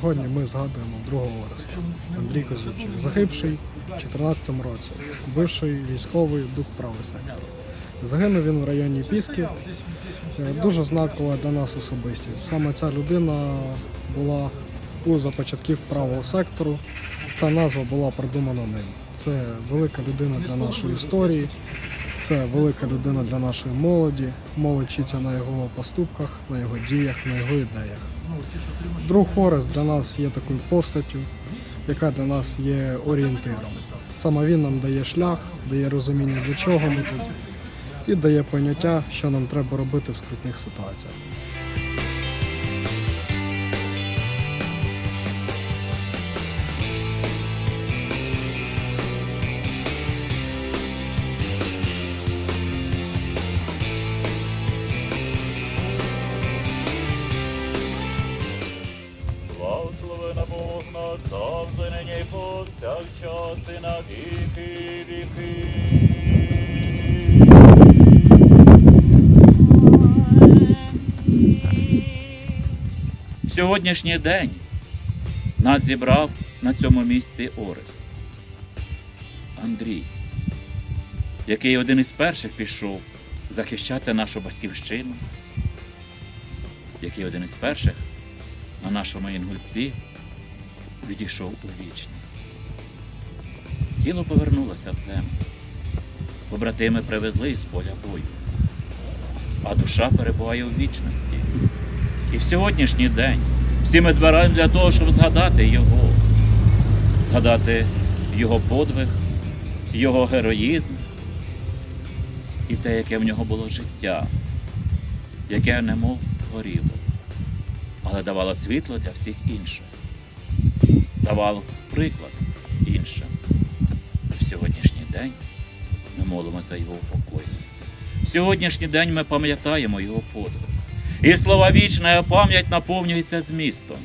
Сьогодні ми згадуємо другого Ореста Андрій Козючик, загибший у 2014 році, бивший військовий дух правий сектор. Загинув він в районі Піски. Е, Дуже знакова для нас особистість. Саме ця людина була у започатків правого сектору. Ця назва була придумана ним. Це велика людина для нашої історії, це велика людина для нашої молоді. Молодь вчиться на його поступках, на його діях, на його ідеях. Друг Форест для нас є такою постаттю, яка для нас є орієнтиром. Саме він нам дає шлях, дає розуміння, для чого ми тут, і дає поняття, що нам треба робити в скрутних ситуаціях. Завжди нині повсякчас і на віки віки. Сьогоднішній день нас зібрав на цьому місці Орест. Андрій, який один із перших пішов захищати нашу батьківщину, який один із перших на нашому інгульці відійшов у вічність. Тіло повернулося в землю. Побратими привезли із поля бою, а душа перебуває у вічності. І в сьогоднішній день всі ми збираємо для того, щоб згадати його, згадати його подвиг, його героїзм і те, яке в нього було життя, яке немов горіло але давала світло для всіх інших, давала приклад іншим. В сьогоднішній день ми молимося за його упокой. В сьогоднішній день ми пам'ятаємо його подвиг. І слова вічна пам'ять наповнюється змістом.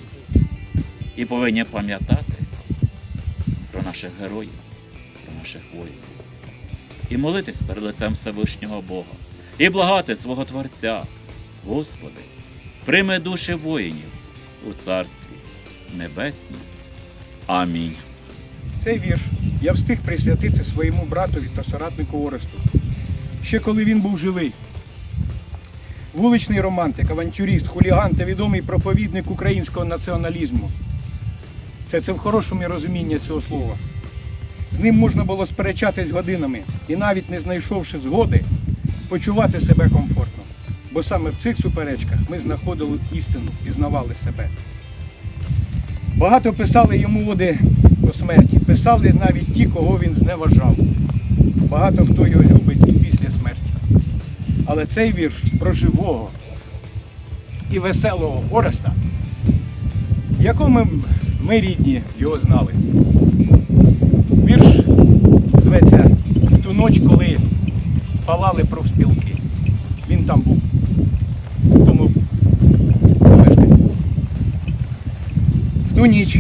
І повинні пам'ятати про наших героїв, про наших воїнів. І молитись перед лицем Всевишнього Бога. І благати свого Творця, Господи, прийми душі воїнів у царстві небеснім. Амінь. Цей вірш я встиг присвятити своєму братові та соратнику Оресту, ще коли він був живий. Вуличний романтик, авантюріст, хуліган та відомий проповідник українського націоналізму. Це, це в хорошому розумінні цього слова. З ним можна було сперечатись годинами і навіть не знайшовши згоди, почувати себе комфортно. Бо саме в цих суперечках ми знаходили істину, пізнавали себе. Багато писали йому оди до смерті. Писали навіть ті, кого він зневажав. Багато хто його любить і після смерті. Але цей вірш про живого і веселого Ореста, якому ми, рідні його знали. Вірш зветься ту ніч, коли палали профспілки. Він там був. В тому помешканні. В ту ніч,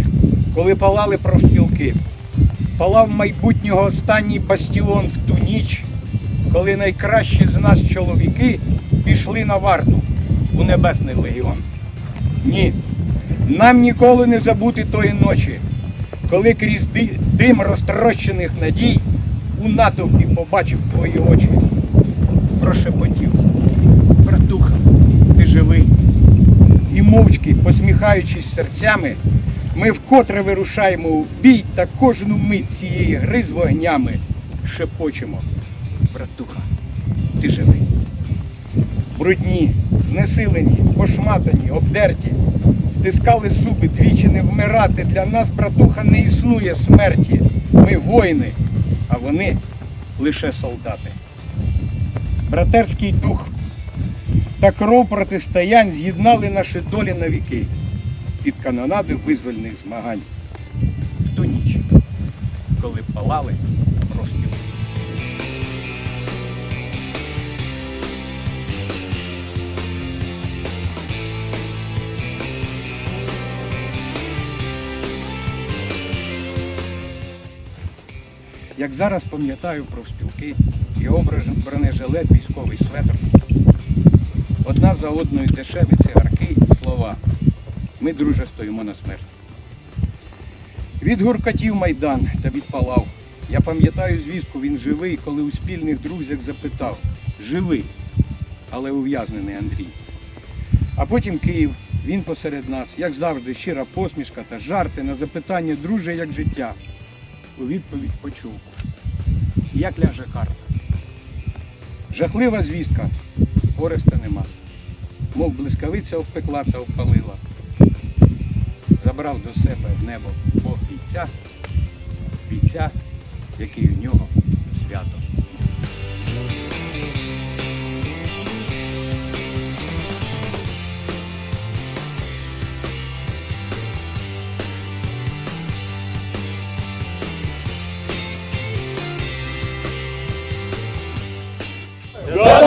коли палали профспілки, палав майбутнього останній бастіон в ту ніч, коли найкращі з нас чоловіки пішли на варту у Небесний легіон. Ні, нам ніколи не забути тої ночі, коли крізь дим розтрощених надій у натовпі побачив твої очі. Прошепотів. Братуха, ти живий. І мовчки, посміхаючись серцями, ми вкотре вирушаємо у бій та кожну мить цієї гри з вогнями шепочемо. Братуха, ти живий. Брудні, знесилені, пошматані, обдерті, стискали зуби, двічі не вмирати. Для нас, братуха, не існує смерті. Ми воїни, а вони лише солдати. Братерський дух та кров протистоянь з'єднали наші долі на віки під канонади визвольних змагань. В ту ніч, коли палали розпіл. Як зараз пам'ятаю про спілки і образ бронежилет, військовий светр, одна за одною дешеві цигарки, слова. Ми, друже, стоїмо на смерть. Від гуркотів майдан та відпалав. Я пам'ятаю звістку, він живий, коли у спільних друзях запитав Живий, але ув'язнений Андрій. А потім Київ, він посеред нас, як завжди, щира посмішка та жарти на запитання друже, як життя. У відповідь почув. Як ляже карта. Жахлива звістка, Ореста нема. Мов блискавиця обпекла та обпалила забрав до себе в небо Бог бійця, бійця, який у нього свято. Go!